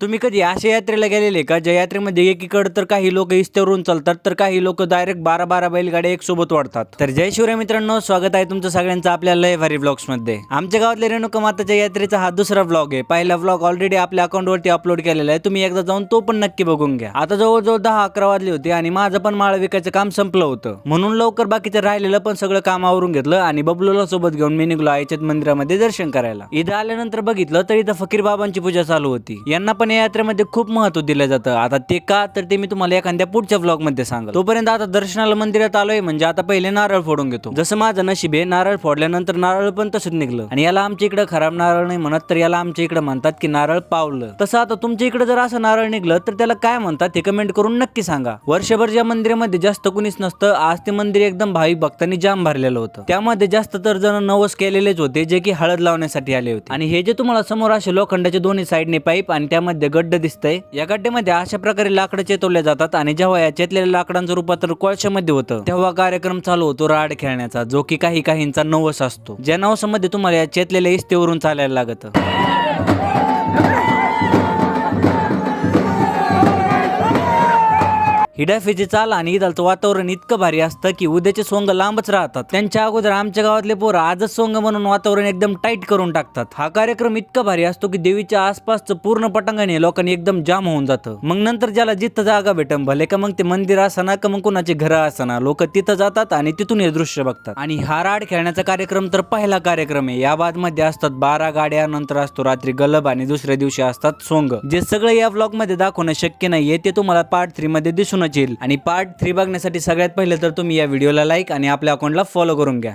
तुम्ही कधी अशा यात्रेला गेलेले का? ज्या यात्रेमध्ये एकीकडे तर काही लोक इस्त्यावरून चालतात तर काही लोक डायरेक्ट बारा बारा बैलगाड्या एक सोबत वाढतात. तर जय शिवराय मित्रांनो स्वागत आहे तुमचं सगळ्यांचं आपल्या लय भारी ब्लॉग्समध्ये आमच्या गावातल्या रेणुका माताच्या यात्रेचा हा दुसरा ब्लॉग आहे. पहिला ब्लॉग ऑलरेडी आपल्या अकाउंटवरती अपलोड केलेला आहे. तुम्ही एकदा जाऊन तो पण नक्की बघून घ्या. आता जवळजवळ दहा अकरा वाजले होते आणि माझं पण माळ विकायचं काम संपलं होतं. म्हणून लवकर बाकीचं राहिलेलं पण सगळं काम आवरून घेतलं आणि बबलूला सोबत घेऊन मी निघलो आईच्यात मंदिरामध्ये दर्शन करायला. इथं आल्यानंतर बघितलं तर इथं फकीर बाबांची पूजा चालू होती. यांना पण या यात्रेमध्ये खूप महत्त्व दिलं जातं. आता ते का? तर ते मी तुम्हाला एखाद्या पुढच्या ब्लॉगमध्ये तोपर्यंत आता दर्शनाला मंदिरात आलोय म्हणजे आता पहिले नारळ फोडून घेतो. जसं माझं नशीब आहे नारळ फोडल्यानंतर नारळ पण तसंच निघलं. आणि याला आमच्या इकडे खराब नारळ नाही म्हणत तर याला आमच्या इकडे म्हणतात की नारळ पावलं. तसं आता तुमच्या इकडे जर असं नारळ निघलं तर त्याला काय म्हणतात हे कमेंट करून नक्की सांगा. वर्षभर ज्या मंदिरामध्ये जास्त कुणीच नसतं आज ते मंदिर एकदम भाविक भक्तांनी जाम भरलेलं होतं. त्यामध्ये जास्त तर जण नवस केलेलेच होते जे की हळद लावण्यासाठी आले होते. आणि हे जे तुम्हाला समोर असे लोखंडाचे दोन्ही साईडने पाईप आणि त्यामध्ये गड्ड दिसतंय. या गड्ड्यामध्ये अशा प्रकारे लाकडं चेतवले जातात आणि जेव्हा या चेतलेल्या लाकडांचं रूपांतर कोळशामध्ये होतं तेव्हा कार्यक्रम चालू होतो राड खेळण्याचा जो की काही काहींचा नवस असतो. ज्या नवसामध्ये तुम्हाला या चेतलेल्या इस्तेवरून चालायला लागतं. हिडाफेची चाल आणि ईदालचं वातावरण इतकं भारी असतं की उद्याचे सोंग लांबच राहतात. त्यांच्या अगोदर आमच्या गावातले पोरं आजच सोंग म्हणून वातावरण एकदम टाईट करून टाकतात. हा कार्यक्रम इतका भारी असतो की देवीच्या आसपासचं पूर्ण पटांगण लोकांनी एकदम जाम होऊन जातं. मग नंतर ज्याला जिथं जागा भेटन भले का मग ते मंदिर असना का मग कोणाचे घरं असना लोक तिथं जातात आणि तिथून हे दृश्य बघतात. आणि हा राड खेळण्याचा कार्यक्रम तर पहिला कार्यक्रम आहे. या बादमध्ये असतात बारा गाड्या नंतर असतो रात्री गलब आणि दुसऱ्या दिवशी असतात सोंग. जे सगळं या ब्लॉगमध्ये दाखवणं शक्य नाहीये ते तुम्हाला पार्ट थ्री मध्ये दिसून येईल आणि पार्ट थ्री बघण्यासाठी सगळ्यात पहिले तर तुम्ही या व्हिडिओला लाईक आणि आपल्या अकाउंटला फॉलो करून घ्या.